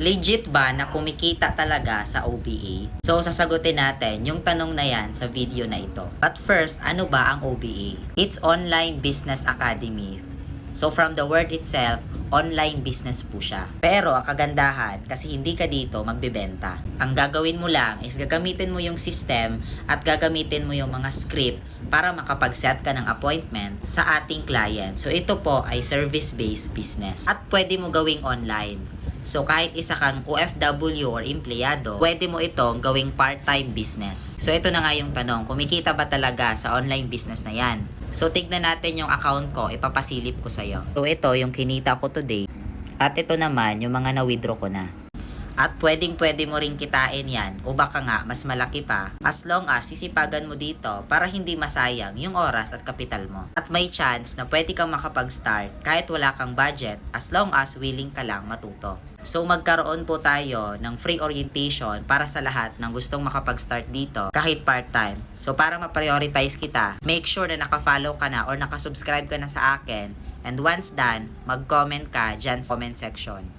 Legit ba na kumikita talaga sa OBA? So, sasagutin natin yung tanong na yan sa video na ito. But first, ano ba ang OBA? It's Online Business Academy. So, from the word itself, online business po siya. Pero, ang kagandahan, kasi hindi ka dito magbebenta. Ang gagawin mo lang is gagamitin mo yung system at gagamitin mo yung mga script para makapag-set ka ng appointment sa ating client. So, ito po ay service-based business. At pwede mo gawing online. So kahit isa kang OFW or empleyado, pwede mo itong gawing part-time business. So ito na nga yung tanong, kumikita ba talaga sa online business na yan? So tignan natin yung account ko, ipapasilip ko sa'yo. So ito yung kinita ko today. At ito naman yung mga na-withdraw ko na. At pwedeng pwede mo ring kitain yan o baka nga mas malaki pa as long as sisipagan mo dito para hindi masayang yung oras at kapital mo. At may chance na pwede kang makapag-start kahit wala kang budget as long as willing ka lang matuto. So magkaroon po tayo ng free orientation para sa lahat ng gustong makapag-start dito kahit part-time. So para ma-prioritize kita, make sure na naka-follow ka na or nakasubscribe ka na sa akin and once done, mag-comment ka dyan sa comment section.